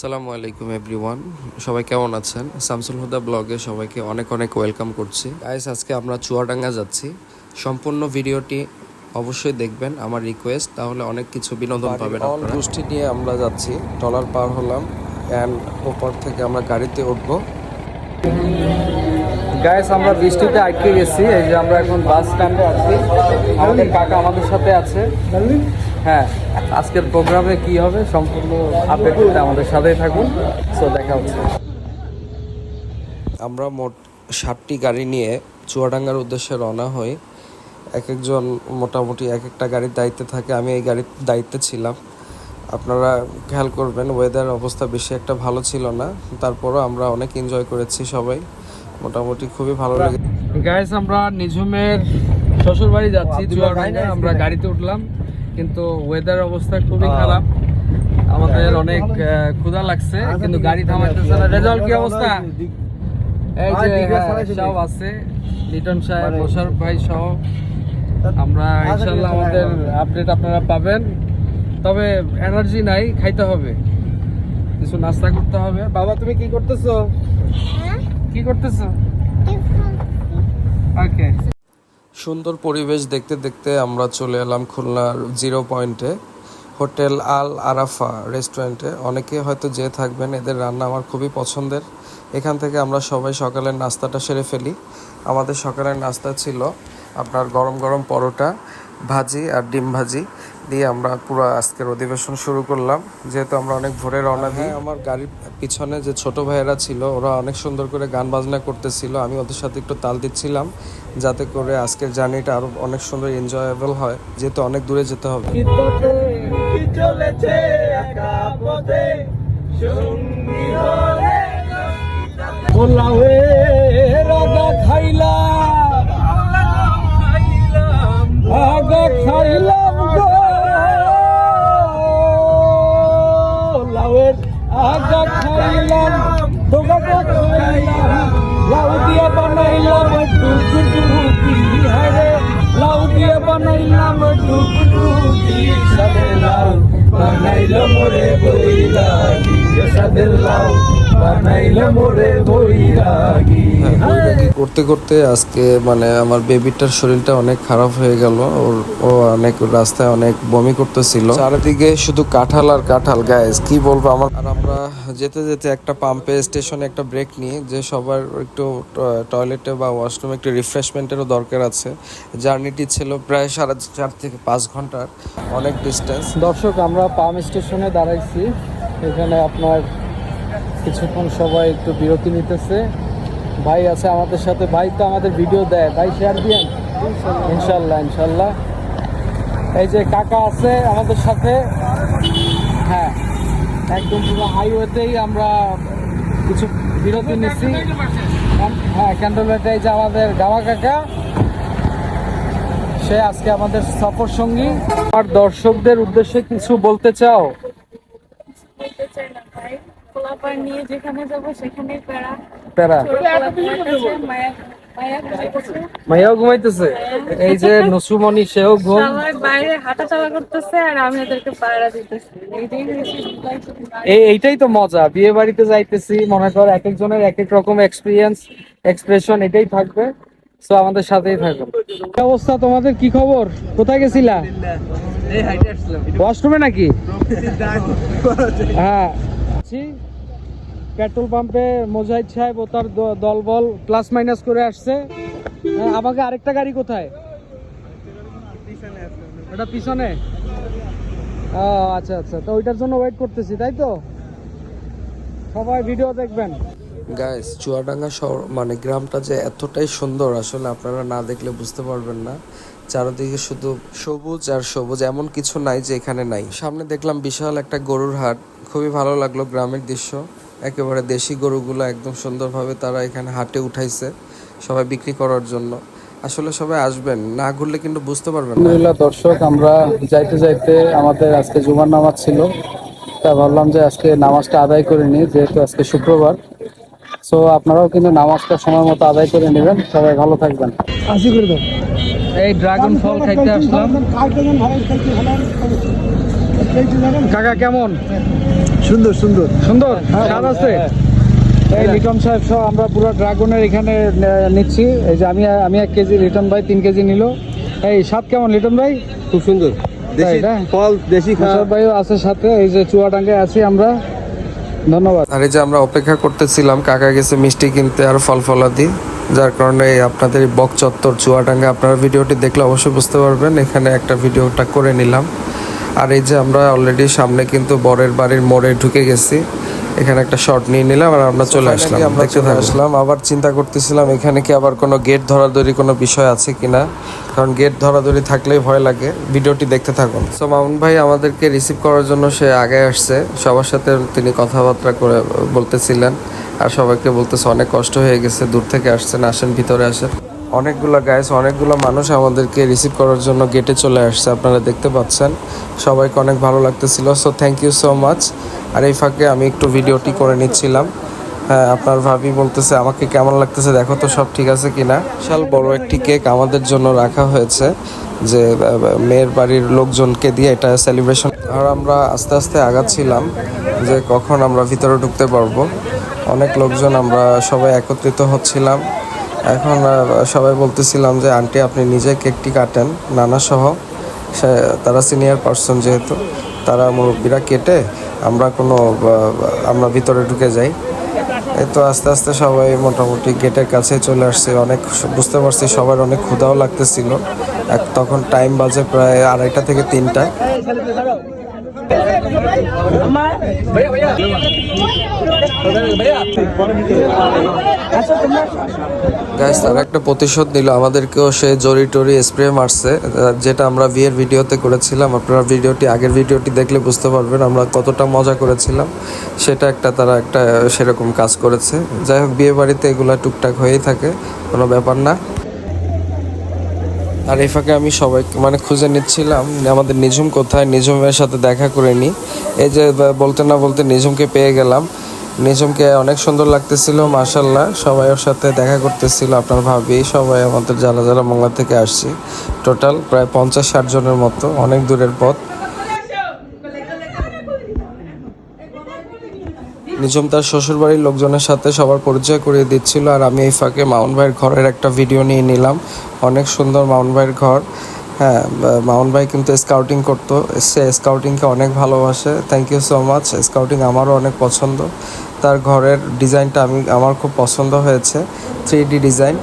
সালামু আলাইকুম এভরিওয়ান সবাই কেমন আছেন? শামসুল হুদা ব্লগে সবাইকে অনেক অনেক ওয়েলকাম করছি। গাইস আজকে আমরা চুয়াডাঙ্গা যাচ্ছি। সম্পূর্ণ ভিডিওটি অবশ্যই দেখবেন আমার রিকোয়েস্ট তাহলে অনেক কিছু বিনোদন পাবেন অল গোষ্ঠী নিয়ে আমরা যাচ্ছি টলার পার হলাম অ্যান্ড ওপর থেকে আমরা গাড়িতে উঠবো। গাইস আমরা বৃষ্টিতে আটকে গেছি। এই যে আমরা এখন বাস স্ট্যান্ডে আছি। আমাদের কাকা আমাদের সাথে আছে। হ্যাঁ আজকের প্রোগ্রামে কি হবে সম্পূর্ণ আপডেট আমাদের সাথেই থাকুন। সো দেখা হচ্ছে। আমরা মোট ষাটটি গাড়ি নিয়ে চুয়াডাঙ্গার উদ্দেশ্যে রওনা হই। এক একজন মোটামুটি এক একটা গাড়ির দায়িত্বে থাকে। আমি এই গাড়ির দায়িত্বে ছিলাম। আপনারা খেয়াল করবেন ওয়েদার অবস্থা বেশি একটা ভালো ছিল না। তারপরও আমরা অনেক এনজয় করেছি সবাই। মোটামুটি খুবই ভালো লাগে। গাইস আমরা নিঝুমের শ্বশুর বাড়ি যাচ্ছি চুয়াডাঙ্গা আমরা গাড়িতে উঠলাম কিন্তু ওয়েদার অবস্থা খুবই খারাপ। আমাদের অনেক আহ, ক্ষুধা লাগছে কিন্তু গাড়ি থামাইতেছে না। রেজাল্ট কি অবস্থা? এই যে হ্যাঁ, সব আছে লিটন সাহেব বসার ভাই সহ। আমরা ইনশাল্লাহ আমাদের আপডেট আপনারা পাবেন। তবে এনার্জি নাই খাইতে হবে। কিছু নাস্তা করতে হবে। বাবা তুমি কি করতেছো? কি করতেছো? ওকে সুন্দর পরিবেশ দেখতে দেখতে আমরা চলে এলাম খুলনার জিরো পয়েন্টে, হোটেল আল আরাফা রেস্টুরেন্টে। অনেকে হয়তো যেয়ে থাকবেন, এদের রান্না আমার খুবই পছন্দের। এখান থেকে আমরা সবাই সকালের নাস্তাটা সেরে ফেলি। আমাদের সকালের নাস্তা ছিল আপনার গরম গরম পরোটা, ভাজি আর ডিম ভাজি। দিয়ে আমরা পুরো আজকের অধিবেশন শুরু করলাম। যেহেতু আমরা অনেক ভোরে রওনা দিই। আমার গাড়ির পিছনে যে ছোট ভাইয়েরা ছিল ওরা অনেক সুন্দর করে গান বাজনা করতেছিল। আমি ওদের সাথে একটু তাল দিচ্ছিলাম যাতে করে আজকের জার্নিটা আরও অনেক সুন্দর এনজয়েবল হয়। যেহেতু অনেক দূরে যেতে হবে। খাইলাম। খাইলাম। আগা খাইলাম ডোগাটা খাইলাম লাউ দিয়া বানাইলাম টুকুটুকি হারে লাউ দিয়া বানাইলাম বইলাগি সাদে লাউ মোরে বৈরাগী। করতে করতে আজকে মানে আমার বেবিটার শরীরটা অনেক খারাপ হয়ে গেল। ওর ও অনেক রাস্তায় অনেক বমি করতেছিল। চারিদিকে শুধু কাঁঠাল আর কাঁঠাল গায়েস কি বলব আমার? আর আমরা যেতে যেতে একটা পাম্পে স্টেশনে একটা ব্রেক নিয়ে যে সবার একটু টয়লেটে বা ওয়াশরুমে একটু রিফ্রেশমেন্টেরও দরকার আছে। জার্নিটি ছিল প্রায় সাড়ে চার থেকে পাঁচ ঘণ্টার অনেক ডিস্টেন্স দর্শক আমরা পাম্প স্টেশনে দাঁড়াইছি। এখানে আপনার কিছুক্ষণ সবাই একটু বিরতি নিতেছে। ভাই আছে আমাদের সাথে। ভাই তো আমাদের ভিডিও দেয়। ভাই শেয়ার দিয়েন। ইনশাল্লাহ ইনশাল্লাহ। এই যে কাকা আছে আমাদের সাথে। হ্যাঁ একদম পুরো হাইওয়েতেই আমরা কিছু বিরতি নিচ্ছি। হ্যাঁ ক্যান্ডেলটা এই যে আমাদের গাওয়া কাকা। সে আজকে আমাদের সফর সঙ্গী আর দর্শকদের উদ্দেশ্যে কিছু বলতে চাও? পোলাপার নিয়ে যেখানে যাব সেখানে প্যারা। প্যারা। ছোট ঘুমাইতেছে, মায়া মায়া ঘুমাইতেছে। মাইয়াও ঘুমাইতেছে। এই যে নসুমণি সেও ঘুম। সবাই বাইরে হাঁটা চলা করতেছে আর আমি ওদেরকে পায়রা দিতেছি। এই এইটাই তো মজা। বিয়ে বাড়িতে যাইতেছি মনে কর এক একজনের এক এক রকম এক্সপিরিয়েন্স এক্সপ্রেশন এটাই থাকবে। সো আমাদের সাথেই থাকুন কি অবস্থা তোমাদের? কি খবর? কোথায় গেছিলা? ওয়াশরুমে নাকি? হ্যাঁ। আছি। পেট্রোল পাম্পে মোজাহিদ সাহেব ও তার দলবল প্লাস মাইনাস করে আসছে। হ্যাঁ, আমাকে আরেকটা গাড়ি কোথায়? ওটা পিছনে? ও আচ্ছা আচ্ছা। তো ওইটার জন্য ওয়েট করতেছি তাই তো? সবাই ভিডিও দেখবেন। গাইস চুয়াডাঙ্গা শহর মানে গ্রামটা যে এতটাই সুন্দর আসলে আপনারা না দেখলে বুঝতে পারবেন না। চারদিকে শুধু সবুজ আর সবুজ এমন কিছু নাই যে এখানে নাই। সামনে দেখলাম বিশাল একটা গরুর হাট। খুবই ভালো লাগল গ্রামের দৃশ্য। একেবারে দেশি গরুগুলো একদম সুন্দরভাবে তারা এখানে হাটে উঠাইছে সবাই বিক্রি করার জন্য। আসলে সবাই আসবেন না ঘুরলে কিন্তু বুঝতে পারবেন না। আলহামদুলিল্লাহ দর্শক আমরা যাইতে যাইতে আমাদের আজকে জুমার নামাজ ছিল। তা ভাবলাম যে আজকে নামাজটা আদায় করে নিই যেহেতু আজকে শুক্রবার। সো আপনারাও কিন্তু নামাজটা সময় মতো আদায় করে নেবেন। সবাই ভালো থাকবেন। আসি করে দাও এই ড্রাগন ফল খাইতে আসলাম। কাকা কেমন? সুন্দর সুন্দর। সুন্দর? হ্যাঁ, স্বাদ হ্যাঁ, আছে? হ্যাঁ। এই লিটন সাহেব সহ আমরা পুরো ড্রাগনের এখানে নিচ্ছি। এই যে আমি আমি এক কেজি লিটন ভাই তিন কেজি নিল। এই স্বাদ কেমন লিটন ভাই? খুব সুন্দর। দেশি ফল দেশি খাওয়া ভাইও আছে সাথে এই যে চুয়াডাঙ্গায় আছি আমরা। ধন্যবাদ। আর এই যে আমরা অপেক্ষা করতেছিলাম, কাকা গেছে মিষ্টি কিনতে আর ফল ফলাদি, যার কারণে আপনাদের বক চত্বর চুয়াডাঙ্গা আপনারা ভিডিওটি দেখলে অবশ্যই বুঝতে পারবেন, এখানে একটা ভিডিওটা করে নিলাম। আর এই যে আমরা অলরেডি সামনে কিন্তু বরের বাড়ির মোড়ে ঢুকে গেছি। এখানে একটা শর্ট নিয়ে নিলাম আর আমরা চলে আসলাম আমরা চলে আসলাম। আবার চিন্তা করতেছিলাম এখানে কি আবার কোনো গেট ধরাধরি কোনো বিষয় আছে কিনা? কারণ গেট ধরাধরি থাকলেই ভয় লাগে। ভিডিওটি দেখতে থাকুন। সো মামুন ভাই আমাদেরকে রিসিভ করার জন্য সে আগে আসছে। সবার সাথে তিনি কথাবার্তা করে বলতেছিলেন আর সবাইকে বলতেছে অনেক কষ্ট হয়ে গেছে দূর থেকে আসছেন আসেন ভিতরে আসেন। অনেকগুলো গাইস অনেকগুলো মানুষ আমাদেরকে রিসিভ করার জন্য গেটে চলে আসছে, আপনারা দেখতে পাচ্ছেন। সবাইকে অনেক ভালো লাগতেছিল so thank you so much আর এই ফাঁকে আমি একটু ভিডিওটি করে নিচ্ছিলাম। হ্যাঁ আপনার ভাবি বলতেছে, আমাকে কেমন লাগতেছে দেখো তো সব ঠিক আছে কিনা? বিশাল বড় একটি কেক আমাদের জন্য রাখা হয়েছে, যে মেয়ের বাড়ির লোকজনকে দিয়ে এটা সেলিব্রেশন আর আমরা আস্তে আস্তে আগাচ্ছিলাম, যে কখন আমরা ভিতরে ঢুকতে পারব। অনেক লোকজন আমরা সবাই একত্রিত হচ্ছিলাম। এখন সবাই বলতেছিলাম যে, আন্টি, আপনি নিজে কেকটি কাটেন। নানা সহ। তারা সিনিয়র পার্সন যেহেতু, তারা মুরব্বীরা কেটে আমরা কোনো আমরা ভিতরে ঢুকে যাই। তো আস্তে আস্তে সবাই মোটামুটি গেটের কাছে চলে আসছে। অনেক বুঝতে পারছি সবার অনেক ক্ষুধাও লাগতেছিল। এক, তখন টাইম বাজে প্রায় আড়াইটা থেকে তিনটা গাইস তারা একটা প্রতিশোধ নিল। আমাদেরকেও সে জরি টরি স্প্রে মারছে। যেটা আমরা বিয়ের ভিডিওতে করেছিলাম। আপনারা ভিডিওটি, আগের ভিডিওটি দেখলে বুঝতে পারবেন আমরা কতটা মজা করেছিলাম। সেটা একটা তারা একটা সেরকম কাজ করেছে। যাই হোক, বিয়ে বাড়িতে এগুলা টুকটাক হয়েই থাকে। কোনো ব্যাপার না। আর এই ফাঁকে আমি সবাইকে মানে খুঁজে নিচ্ছিলাম আমাদের নিঝুম কোথায়। নিঝুমের সাথে দেখা করে নি। এই যে বলতে না বলতে নিঝুমকে পেয়ে গেলাম। নিঝুমকে অনেক সুন্দর লাগতেছিল মার্শাল্লাহ সবাই ওর সাথে দেখা করতেছিল, আপনার ভাবি, সবাই আমাদের যারা যারা বাংলা থেকে আসছি। টোটাল প্রায় পঞ্চাশ ষাট জনের মতো, অনেক দূরের পথ। নিঝুম তার শ্বশুরবাড়ির লোকজনের সাথে সবার পরিচয় করিয়ে দিচ্ছিল, আর আমি এই ফাঁকে মাউন্ট ভাইয়ের ঘরের একটা ভিডিও নিয়ে নিলাম। অনেক সুন্দর মাউন্ট ভাইয়ের ঘর। হ্যাঁ মাউন্ট ভাই কিন্তু স্কাউটিং করতো। সে স্কাউটিংকে অনেক ভালোবাসে। থ্যাংক ইউ সো মাচ স্কাউটিং আমারও অনেক পছন্দ। তার ঘরের ডিজাইনটা আমি, আমার খুব পছন্দ হয়েছে থ্রি ডিজাইন।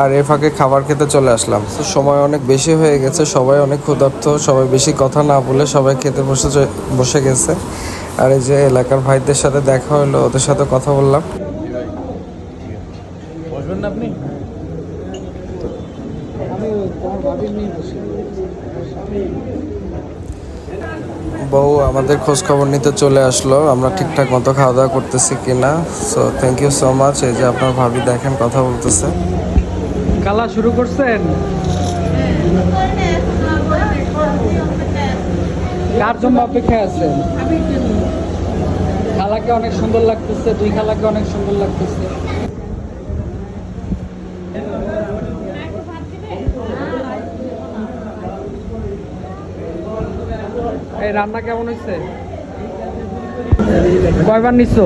আর এর ফাঁকে খাবার খেতে চলে আসলাম। সময় অনেক বেশি হয়ে গেছে, সবাই অনেক ক্ষুধার্ত, সবাই বেশি কথা না বলে সবাই খেতে বসে বসে গেছে। আর এই যে এলাকার ভাইদের সাথে দেখা হলো, ওদের সাথে কথা বললাম বসবেন না আপনি বউ আমাদের খোঁজ খবর নিতে চলে আসলো। আমরা ঠিকঠাক মতো খাওয়া দাওয়া করতেছি কিনা। So thank you so much এই যে আপনার ভাবি দেখেন, কথা বলতেছে। কালা শুরু করছেন? কার জন্য অপেক্ষায় আছেন? খালাকে অনেক সুন্দর লাগতেছে, দুই খালাকে অনেক সুন্দর লাগতেছে। এই রান্না কেমন হয়েছে? কয়বার নিচ্ছ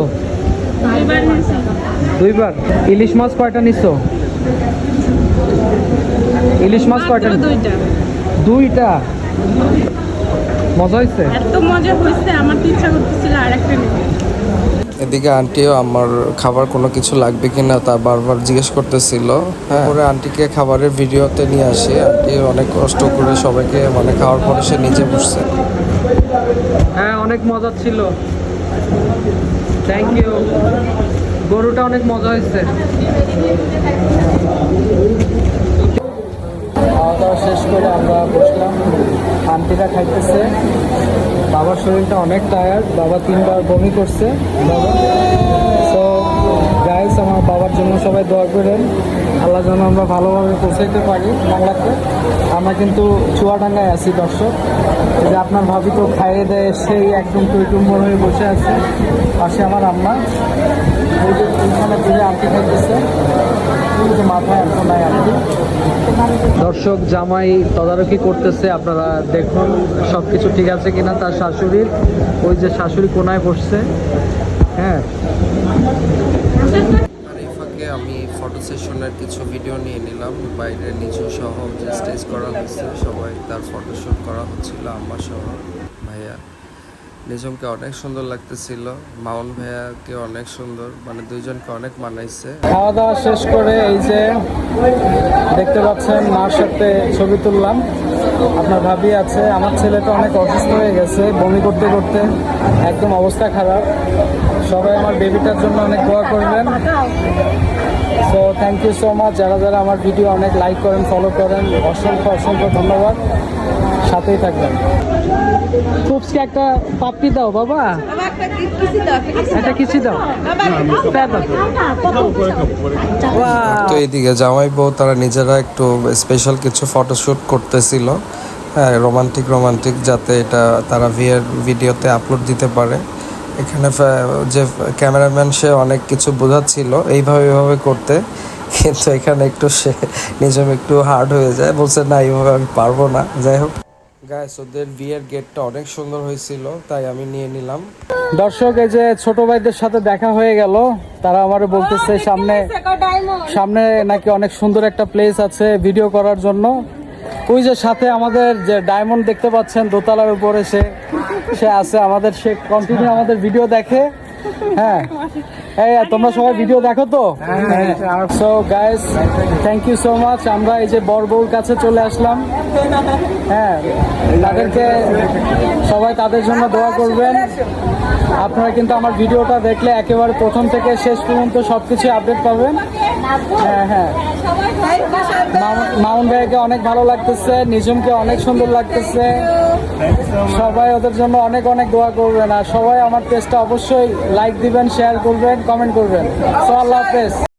দুইবার ইলিশ মাছ কয়টা নিচ্ছ ইলিশ মাছ কয়টা? দুইটা। দুইটা? মজা হয়েছে? এত মজা হয়েছে আমার তো ইচ্ছা করতেছিল আর এদিকে আন্টিও আমার খাবার কোনো কিছু লাগবে কিনা তা বারবার জিজ্ঞেস করতেছিল। হ্যাঁ। পরে আন্টিকে খাবারের ভিডিওতে নিয়ে আসি। আন্টি অনেক কষ্ট করে সবাইকে মানে খাওয়ার পরে সে নিজে বসছে হ্যাঁ অনেক মজা ছিল। থ্যাংক ইউ গরুটা অনেক মজা হয়েছে। খাওয়া দাওয়া শেষ করে আমরা বসলাম। আন্টিরা খাইতেছে। বাবার শরীরটা অনেক টায়ার্ড বাবা তিনবার বমি করছে। বাবা সো গাইস আমার বাবার জন্য সবাই দোয়া করেন। আল্লাহ যেন আমরা ভালোভাবে পৌঁছাইতে পারি বাংলাতে। আমরা কিন্তু চুয়াডাঙ্গায় আছি, দর্শক। যে আপনার ভাবি তো খাইয়ে দেয় সেই একদম টৈটুম্বর হয়ে বসে আছে, পাশে আমার আম্মা। ওই এখন দর্শক, জামাই তদারকি করতেছে, আপনারা দেখুন সব কিছু ঠিক আছে কিনা তার শাশুড়ির। ওই যে শাশুড়ি কোনায় বসছে। হ্যাঁ। আমি ফটো সেশনের কিছু ভিডিও নিয়ে নিলাম। বাইরে নিচু সহ যে স্টেজ করা হয়েছে, সবাই তার ফটোশ্যুট করা হচ্ছিল, আম্মা সহ। ভাইয়া নিজমকে অনেক সুন্দর লাগতেছিল। মাউন্ট ভাইয়াকে অনেক সুন্দর মানে দুইজনকে অনেক মানাইছে। খাওয়া দাওয়া শেষ করে এই যে দেখতে পাচ্ছেন, মার সাথে ছবি তুললাম। আপনার ভাবি আছে, আমার ছেলেটা অনেক অসুস্থ হয়ে গেছে, বমি করতে করতে একদম অবস্থা খারাপ। সবাই আমার বেবিটার জন্য অনেক দোয়া করবেন। So thank you so much যারা যারা আমার ভিডিও অনেক লাইক করেন ফলো করেন, অসংখ্য অসংখ্য ধন্যবাদ। সাথেই থাকবেন। ফুপসকে একটা পাপ্পি দাও, বাবা। একটা কিছু দাও। তো এইদিকে জামাই বউ, তারা নিজেরা একটু স্পেশাল কিছু ফটোশ্যুট করতেছিল। হ্যাঁ রোমান্টিক রোমান্টিক যাতে এটা তারা ভিডিওতে আপলোড দিতে পারে। এখানে যে ক্যামেরাম্যান সে অনেক কিছু বোঝাচ্ছিল এইভাবে এইভাবে করতে। কিন্তু এখানে একটু সে নিজম একটু হার্ড হয়ে যায়। বলছে না এইভাবে আমি পারব না। যাই হোক। গাইস ওদের বিয়ের গেটটা অনেক সুন্দর হয়েছিল তাই আমি নিয়ে নিলাম। দর্শক এই যে ছোট ভাইদের সাথে দেখা হয়ে গেল। তারা আমার বলতেছে সামনে সামনে নাকি অনেক সুন্দর একটা প্লেস আছে ভিডিও করার জন্য। যে সাথে আমাদের যে ডায়মন্ড দেখতে পাচ্ছেন, দোতলার উপরে সে সে আছে আমাদের, সে কন্টিনিউ আমাদের ভিডিও দেখে। হ্যাঁ। এই, তোমরা সবাই ভিডিও দেখো তো? So guys thank you so much আমরা এই যে বর বউর কাছে চলে আসলাম। হ্যাঁ তাদেরকে সবাই তাদের জন্য দোয়া করবেন। আপনারা কিন্তু আমার ভিডিওটা দেখলে একেবারে প্রথম থেকে শেষ পর্যন্ত সব কিছু আপডেট পাবেন। হ্যাঁ হ্যাঁ মাউন্ট ভাইকে অনেক ভালো লাগতেছে নিজুমকে অনেক সুন্দর লাগতেছে। সবাই ওদের জন্য অনেক অনেক দোয়া করবেন আর সবাই আমার পেজটা অবশ্যই লাইক দিবেন শেয়ার করবেন কমেন্ট করবেন। সো আল্লাহ হাফেজ।